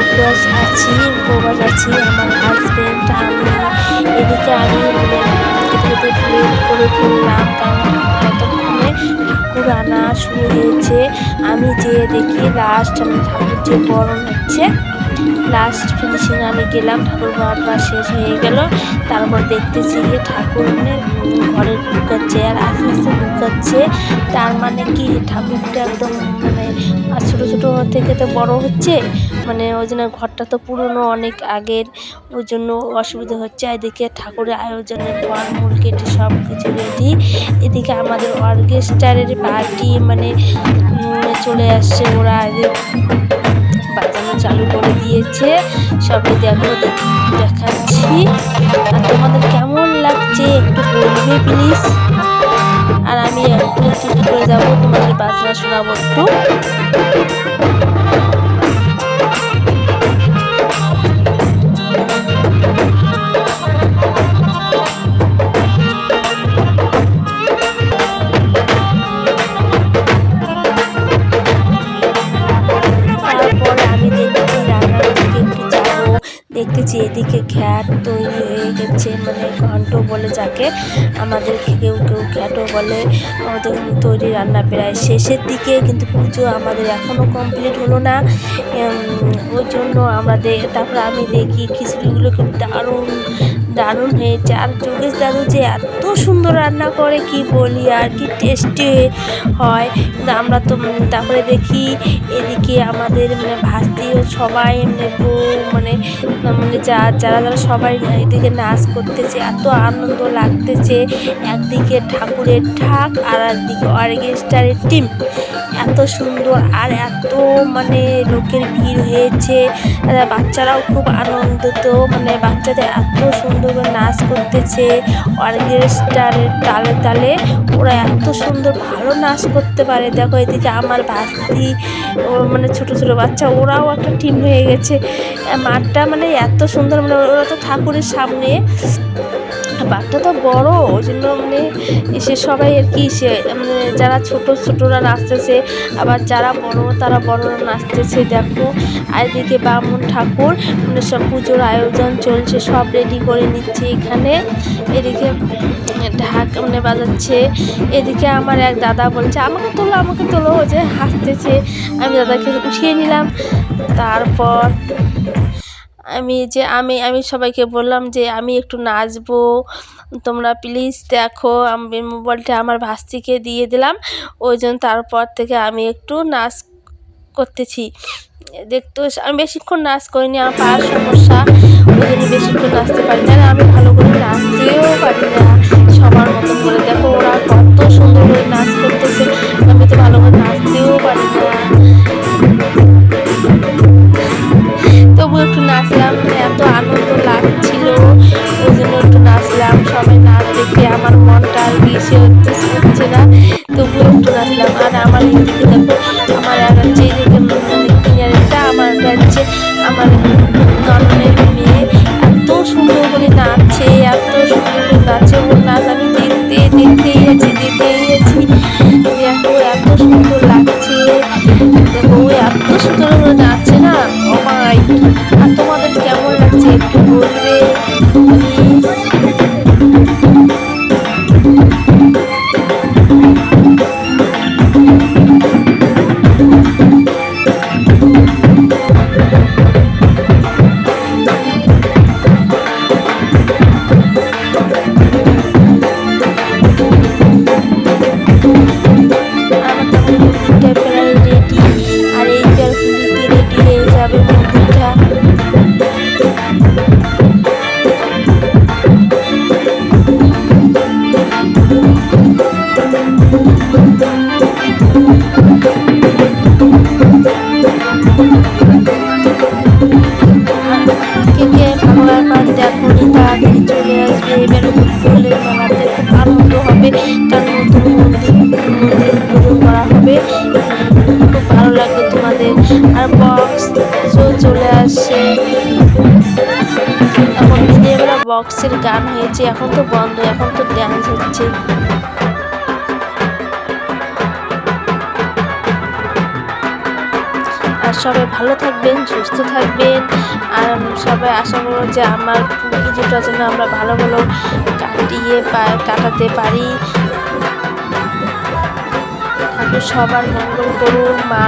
উপবাস আছি উপবাস আছি, আমার হাজব্যান্ড আমি, এদিকে আমি মানে খেতে প্লেট করে ফেললাম, কারণ ততক্ষণে ঠাকুর আনা শুরু হয়েছে। আমি যেয়ে দেখি লাস্ট আমি ঠাকুর যে বরণ হচ্ছে লাস্ট ফিনিশিং আমি গেলাম, ঠাকুর বাবা শেষ হয়ে গেল। তারপর দেখতেছি যে ঠাকুর মানে ঘরে ঢুকাচ্ছে আর আস্তে আস্তে ঢুকাচ্ছে তার মানে কি, ঠাকুরটা একদম মানে আর ছোটো ছোটো থেকে তো বড় হচ্ছে। মানে ওই জন্য ঘরটা তো পুরনো, অনেক আগের। ওই জন্য অসুবিধা হচ্ছে। এদিকে ঠাকুরের আয়োজনের ফলমূল কেটে সব কিছু রেডি এদিকে আমাদের অর্কেস্ট্রারের পার্টি মানে চলে আসছে। ওরা এদের বাজানো চালু করে দিয়েছে। সবই দেখো, দেখাচ্ছি। আর তোমাদের কেমন লাগছে একটু বলবে প্লিজ আর আমি একটু চুপ করে যাব, তোমাদের বাজনা শোনাবো একটু। এদিকে ঘ্যাট তৈরি হয়ে গেছে মানে ঘন্ট বলে যাকে আমাদের কেউ কেউ ঘ্যাটও বলে। আমাদের তৈরি রান্না প্রায় শেষের দিকে, কিন্তু পুজো আমাদের এখনও কমপ্লিট হলো না। ওই জন্য আমাদের তারপর আমি দেখি খিচুড়িগুলো কিন্তু দারুণ দারুণ হয়েছে। আর যোগেশ দাদু যে এত সুন্দর রান্না করে, কি বলি আর কি টেস্টি হয়। আমরা তো তারপরে দেখি এদিকে আমাদের মানে ভাস্তিও সবাই মানে বউ মানে মানে যা, যারা যারা সবাই এদিকে নাচ করতেছে, এত আনন্দ লাগতেছে। একদিকে ঠাকুরের ঠাক আর একদিকে অর্কেস্ট্রারের টিম এত সুন্দর আর এত মানে লোকের ভিড় হয়েছে। বাচ্চারাও খুব আনন্দিত মানে বাচ্চাদের এত সুন্দর করে নাচ করতেছে অর্কেস্ট্রারের তালে তালে। ওরা এত সুন্দর ভালো নাচ করতে পারে। দেখো এদিকে আমার ভাস্তি, ও মানে ছোট ছোট বাচ্চা, ওরাও একটা টিম হয়ে গেছে। মাঠটা মানে এত সুন্দর মানে ওরা তো ঠাকুরের সামনে মাঠটা তো বড়, ওই জন্য মানে এসে সবাই আর কি সে মানে যারা ছোট, ছোটরা নাচতেছে, আবার যারা বড়, তারা বড়রা নাচতেছে, দেখো। আর এদিকে বামুন ঠাকুর মানে সব পুজোর আয়োজন চলছে, সব রেডি করে নিচ্ছে এখানে। এদিকে ঢাক মানে বাজাচ্ছে। এদিকে আমার এক দাদা বলছে, আমাকে তোলো আমাকে তোলো। যে হাসতেছে। আমি দাদাকে উঠিয়ে নিলাম। তারপর আমি যে আমি আমি সবাইকে বললাম যে আমি একটু নাচবো। তোমরা প্লিজ দেখো, আমি মোবাইলটা আমার ভাস্তিকে দিয়ে দিলাম। ওই জন্য তারপর থেকে আমি একটু নাচ করতেছি। দেখতে, আমি বেশিক্ষণ নাচ করিনি, আমার পায়ের সমস্যা। ওই জন্য বেশিক্ষণ নাচতে পারি না তবু একটু নাচলাম আর আমার এদিকে দেখো, আমার এক হচ্ছে কিনারেটা আমার হচ্ছে আমার নননের মেয়ে। এত সুন্দর করে নাচছে, এত সুন্দর করে নাচে ওর নাচ আমি দেখতে, দেখতেই আছি দেখতেই আছি। দেখো এত সুন্দর লাগছে। দেখো, এত সুন্দর করে নাচছে না? ও মাই ফুলের মেলাতে খুব আনন্দ হবে তার নতুন মন্দির মন্দির পুজো করা হবে খুব ভালো লাগবে তোমাদের আর বক্স চলে আসছে এখন দিনের বক্সের গান হয়েছে এখন তো বন্ধ এখন তো ড্যান্স হচ্ছে সবাই ভালো থাকবেন, সুস্থ থাকবেন। আর সবাই আশা করব যে আমার পুজোটা যেন আমরা ভালো ভালো কাটিয়ে কাটাতে পারি। সবার মঙ্গল করুন, মা।